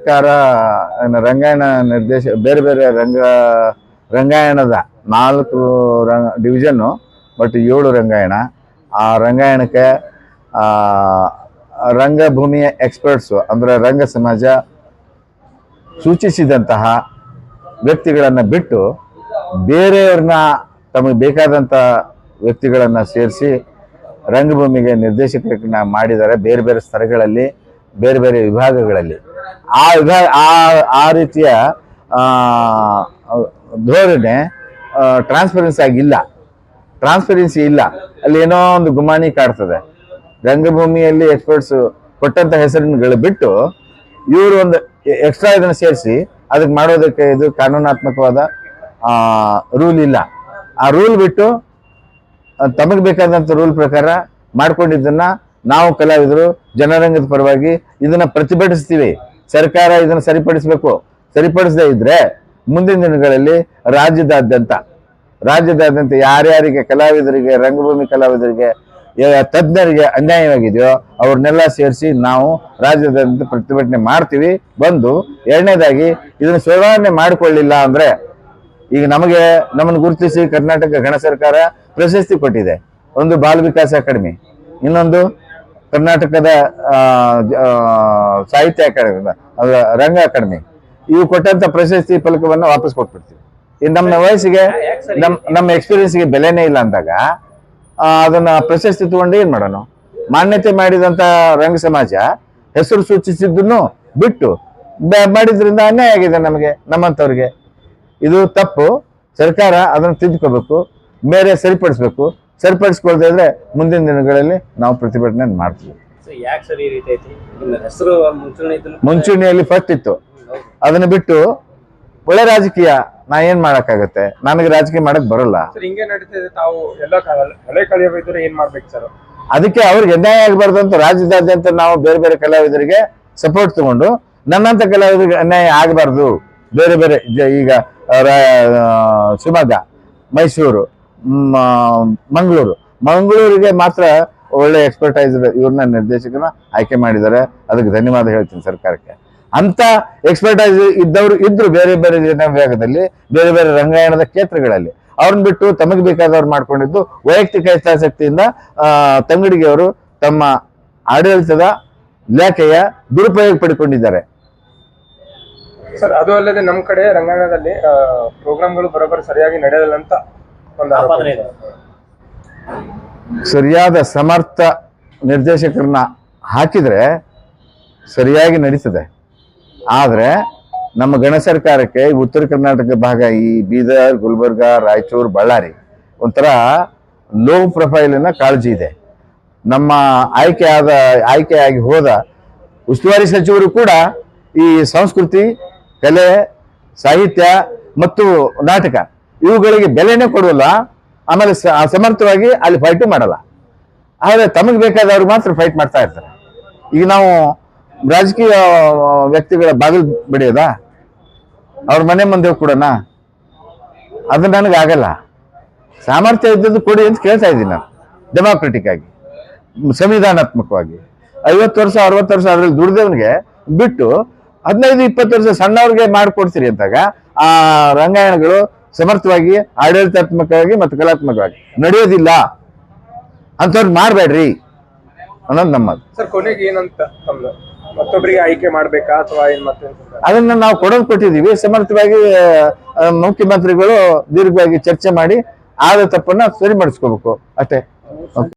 ಸರ್ಕಾರ ರಂಗಾಯಣ ನಿರ್ದೇಶ, ಬೇರೆ ಬೇರೆ ರಂಗ, ರಂಗಾಯಣದ ನಾಲ್ಕು ರಂಗ ಡಿವಿಷನ್ನು ಬಟ್ ಏಳು ರಂಗಾಯಣ. ಆ ರಂಗಾಯಣಕ್ಕೆ ರಂಗಭೂಮಿಯ ಎಕ್ಸ್ಪರ್ಟ್ಸು ಅಂದರೆ ರಂಗ ಸಮಾಜ ಸೂಚಿಸಿದಂತಹ ವ್ಯಕ್ತಿಗಳನ್ನು ಬಿಟ್ಟು ಬೇರೆಯವ್ರನ್ನ ತಮಗೆ ಬೇಕಾದಂಥ ವ್ಯಕ್ತಿಗಳನ್ನು ಸೇರಿಸಿ ರಂಗಭೂಮಿಗೆ ನಿರ್ದೇಶಕರನ್ನ ಮಾಡಿದ್ದಾರೆ ಬೇರೆ ಬೇರೆ ಸ್ಥಳಗಳಲ್ಲಿ, ಬೇರೆ ಬೇರೆ ವಿಭಾಗಗಳಲ್ಲಿ. ಆ ಆ ಆ ರೀತಿಯ ಧೋರಣೆ ಟ್ರಾನ್ಸ್ಪರೆನ್ಸಿ ಆಗಿಲ್ಲ ಟ್ರಾನ್ಸ್ಪರೆನ್ಸಿ ಇಲ್ಲ. ಅಲ್ಲಿ ಏನೋ ಒಂದು ಗುಮಾನಿ ಕಾಡ್ತದೆ. ರಂಗಭೂಮಿಯಲ್ಲಿ ಎಕ್ಸ್ಪರ್ಟ್ಸ್ ಕೊಟ್ಟಂತ ಹೆಸರುಗಳು ಬಿಟ್ಟು ಇವರು ಒಂದು ಎಕ್ಸ್ಟ್ರಾ ಇದನ್ನು ಸೇರಿಸಿ ಅದಕ್ಕೆ ಮಾಡೋದಕ್ಕೆ ಇದು ಕಾನೂನಾತ್ಮಕವಾದ ರೂಲ್ ಇಲ್ಲ. ಆ ರೂಲ್ ಬಿಟ್ಟು ತಮಗೆ ಬೇಕಾದಂಥ ರೂಲ್ ಪ್ರಕಾರ ಮಾಡ್ಕೊಂಡಿದ್ದನ್ನ ನಾವು ಕಲಾವಿದರು ಜನರಂಗದ ಪರವಾಗಿ ಇದನ್ನ ಪ್ರತಿಭಟಿಸ್ತೀವಿ. ಸರ್ಕಾರ ಇದನ್ನು ಸರಿಪಡಿಸಬೇಕು. ಸರಿಪಡಿಸದೇ ಇದ್ರೆ ಮುಂದಿನ ದಿನಗಳಲ್ಲಿ ರಾಜ್ಯದಾದ್ಯಂತ ರಾಜ್ಯದಾದ್ಯಂತ ಯಾರ್ಯಾರಿಗೆ ಕಲಾವಿದರಿಗೆ, ರಂಗಭೂಮಿ ಕಲಾವಿದರಿಗೆ ತಜ್ಞರಿಗೆ ಅನ್ಯಾಯವಾಗಿದೆಯೋ ಅವ್ರನ್ನೆಲ್ಲ ಸೇರಿಸಿ ನಾವು ರಾಜ್ಯದಾದ್ಯಂತ ಪ್ರತಿಭಟನೆ ಮಾಡ್ತೀವಿ. ಬಂದು ಎರಡನೇದಾಗಿ ಇದನ್ನು ಸುಧಾರಣೆ ಮಾಡಿಕೊಳ್ಳಿಲ್ಲ ಅಂದ್ರೆ ಈಗ ನಮಗೆ, ನಮ್ಮನ್ನು ಗುರುತಿಸಿ ಕರ್ನಾಟಕ ಗಣ ಸರ್ಕಾರ ಪ್ರಶಸ್ತಿ ಕೊಟ್ಟಿದೆ. ಒಂದು ಬಾಲ ವಿಕಾಸ ಅಕಾಡೆಮಿ, ಇನ್ನೊಂದು ಕರ್ನಾಟಕದ ಸಾಹಿತ್ಯ ಅಕಾಡೆಮಿ ರಂಗ ಅಕಾಡೆಮಿ. ಇವು ಕೊಟ್ಟಂತ ಪ್ರಶಸ್ತಿ ಫಲಕವನ್ನು ವಾಪಸ್ ಕೊಟ್ಬಿಡ್ತೀವಿ. ಇದು ನಮ್ಮ ವಯಸ್ಸಿಗೆ ನಮ್ ನಮ್ಮ ಎಕ್ಸ್ಪೀರಿಯನ್ಸ್ಗೆ ಬೆಲೆನೇ ಇಲ್ಲ ಅಂದಾಗ ಅದನ್ನ ಪ್ರಶಸ್ತಿ ತಗೊಂಡು ಏನ್ ಮಾಡೋಣ? ಮಾನ್ಯತೆ ಮಾಡಿದಂತ ರಂಗ ಸಮಾಜ ಹೆಸರು ಸೂಚಿಸಿದ್ದನ್ನು ಬಿಟ್ಟು ಮಾಡಿದ್ರಿಂದ ಅನ್ಯಾಯ ಆಗಿದೆ ನಮಗೆ ನಮ್ಮಂಥವ್ರಿಗೆ. ಇದು ತಪ್ಪು. ಸರ್ಕಾರ ಅದನ್ನು ತಿದ್ದುಕೋಬೇಕು ಬೇರೆ ಸರಿಪಡಿಸ್ಬೇಕು. ಸರಿಪಡಿಸ್ಕೊಳ್ತಾ ಇದ್ರೆ ಮುಂದಿನ ದಿನಗಳಲ್ಲಿ ನಾವು ಪ್ರತಿಭಟನೆ ಮಾಡ್ತೀವಿ. ಯಾಕೆ ಸರ್ ಈ ರೀತಿ ಐತಿ ನಿಮ್ಮ ಹೆಸರು ಮುಂಚೂಣಿ ಇದ್ದು ಮುಂಚೂಣಿಯಲ್ಲಿ ಫಸ್ಟ್ ಇತ್ತು. ಅದನ್ನ ಬಿಟ್ಟು ಒಳ್ಳೆ ರಾಜಕೀಯ ನಾ ಏನ್ ಮಾಡಕ್ಕಾಗತ್ತೆ? ನನಗೆ ರಾಜಕೀಯ ಮಾಡಕ್ ಬರಲ್ಲ. ಸರ್ ಹಿಂಗೆ ನಡೀತಿದೆ ತಾವು ಎಲ್ಲ ಕಾಲ- ಹಳೆ ಕಲಿಯಬೇಕಿದ್ರೆ ಏನ್ ಮಾಡ್ಬೇಕು ಸರ್? ಅದಕ್ಕೆ ಅವ್ರಿಗೆ ಅನ್ಯಾಯ ಆಗಬಾರ್ದು ಅಂತ ರಾಜ್ಯದಾದ್ಯಂತ ನಾವು ಬೇರೆ ಬೇರೆ ಕಲಾವಿದರಿಗೆ ಸಪೋರ್ಟ್ ತಗೊಂಡು ನನ್ನಂತ ಕಲಾವಿದರಿಗೆ ಅನ್ಯಾಯ ಆಗಬಾರ್ದು. ಬೇರೆ ಬೇರೆ ಜ- ಈಗ ಶಿವಮೊಗ್ಗ ಮೈಸೂರು ಮಂಗಳೂರು. ಮಂಗಳೂರಿಗೆ ಮಾತ್ರ ಒಳ್ಳೆ ಎಕ್ಸ್ಪರ್ಟೈಸ್ ಇವ್ರನ್ನ ನಿರ್ದೇಶಕನ ಆಯ್ಕೆ ಮಾಡಿದ್ದಾರೆ. ಅದಕ್ಕೆ ಧನ್ಯವಾದ ಹೇಳ್ತೀನಿ ಸರ್ಕಾರಕ್ಕೆ. ಅಂತ ಎಕ್ಸ್ಪರ್ಟೈಸ್ ಇದ್ದವರು ಇದ್ರು ಬೇರೆ ಬೇರೆ ವಿಭಾಗದಲ್ಲಿ ಬೇರೆ ಬೇರೆ ರಂಗಾಯಣದ ಕ್ಷೇತ್ರಗಳಲ್ಲಿ. ಅವ್ರನ್ನ ಬಿಟ್ಟು ತಮಗೆ ಬೇಕಾದವ್ರು ಮಾಡ್ಕೊಂಡಿದ್ದು ವೈಯಕ್ತಿಕ ಹಿತಾಸಕ್ತಿಯಿಂದ ಆ, ತಂಗಡಿಗೆ ಅವರು ತಮ್ಮ ಆಡಳಿತದ ಇಲಾಖೆಯ ದುರುಪಯೋಗ ಪಡಿಕೊಂಡಿದ್ದಾರೆ. ಸರ್ ಅದು ಅಲ್ಲದೆ ನಮ್ಮ ಕಡೆ ರಂಗಾಯಣದಲ್ಲಿ ಪ್ರೋಗ್ರಾಮ್ಗಳು ಬರೋಬ್ಬರ ಸರಿಯಾಗಿ ನಡೆಯಲ್ಲ ಅಂತ ಸರಿಯಾದ ಸಮರ್ಥ ನಿರ್ದೇಶಕರನ್ನ ಹಾಕಿದ್ರೆ ಸರಿಯಾಗಿ ನಡೀತದೆ. ಆದರೆ ನಮ್ಮ ಗಣ ಸರ್ಕಾರಕ್ಕೆ ಉತ್ತರ ಕರ್ನಾಟಕ ಭಾಗ ಈ ಬೀದರ್ ಗುಲ್ಬರ್ಗ ರಾಯಚೂರು ಬಳ್ಳಾರಿ ಒಂಥರ ಲೋ ಪ್ರೊಫೈಲಿನ ಕಾಳಜಿ ಇದೆ. ನಮ್ಮ ಆಯ್ಕೆಯಾದ ಆಯ್ಕೆಯಾಗಿ ಹೋದ ಉಸ್ತುವಾರಿ ಸಚಿವರು ಕೂಡ ಈ ಸಂಸ್ಕೃತಿ ಕಲೆ ಸಾಹಿತ್ಯ ಮತ್ತು ನಾಟಕ ಇವುಗಳಿಗೆ ಬೆಲೆನೇ ಕೊಡೋಲ್ಲ ಆಮೇಲೆ ಸಮರ್ಥವಾಗಿ ಅಲ್ಲಿ ಫೈಟು ಮಾಡಲ್ಲ. ಆದರೆ ತಮಗೆ ಬೇಕಾದವ್ರು ಮಾತ್ರ ಫೈಟ್ ಮಾಡ್ತಾ ಇರ್ತಾರೆ. ಈಗ ನಾವು ರಾಜಕೀಯ ವ್ಯಕ್ತಿಗಳ ಬಾಗಿಲು ಬಿಡಿಯೋದ? ಅವ್ರ ಮನೆ ಮುಂದೆ ಕೊಡೋಣ ಅದು ನನಗೆ ಆಗಲ್ಲ. ಸಾಮರ್ಥ್ಯ ಇದ್ದದ್ದು ಕೊಡಿ ಅಂತ ಕೇಳ್ತಾ ಇದ್ದೀನಿ ನಾನು ಡೆಮಾಕ್ರೆಟಿಕ್ ಆಗಿ, ಸಂವಿಧಾನಾತ್ಮಕವಾಗಿ. ಐವತ್ತು ವರ್ಷ, ಅರವತ್ತು ವರ್ಷ ಅದ್ರಲ್ಲಿ ದುಡ್ದವನಿಗೆ ಬಿಟ್ಟು ಹದಿನೈದು, ಇಪ್ಪತ್ತು ವರ್ಷ ಸಣ್ಣವ್ರಿಗೆ ಮಾಡಿಕೊಡ್ತೀರಿ ಅಂತಾಗ ಆ ರಂಗಾಯಣಗಳು ಸಮರ್ಥವಾಗಿ ಆಡಳಿತಾತ್ಮಕವಾಗಿ ಮತ್ತು ಕಲಾತ್ಮಕವಾಗಿ. ನಡೆಯೋದಿಲ್ಲ. ಅಂಥವ್ರು ಮಾಡಬೇಡ್ರಿ ಅನ್ನೋದು ನಮ್ಮದು. ಸರ್ ಕೊನೆಗೆ ಏನಂತ ತಮ್ದು? ಮತ್ತೊಬ್ಬರಿಗೆ ಆಯ್ಕೆ ಮಾಡ್ಬೇಕಾ ಅಥವಾ ಏನ್ ಮತ್ತೆ ಅದನ್ನ ನಾವು ಕೊಡೋದು ಕೊಟ್ಟಿದ್ದೀವಿ. ಸಮರ್ಥವಾಗಿ ಮುಖ್ಯಮಂತ್ರಿಗಳು ದೀರ್ಘವಾಗಿ ಚರ್ಚೆ ಮಾಡಿ ಆದ ತಪ್ಪನ್ನ ಸರಿಪಡಿಸ್ಕೋಬೇಕು. ಅಷ್ಟೇ.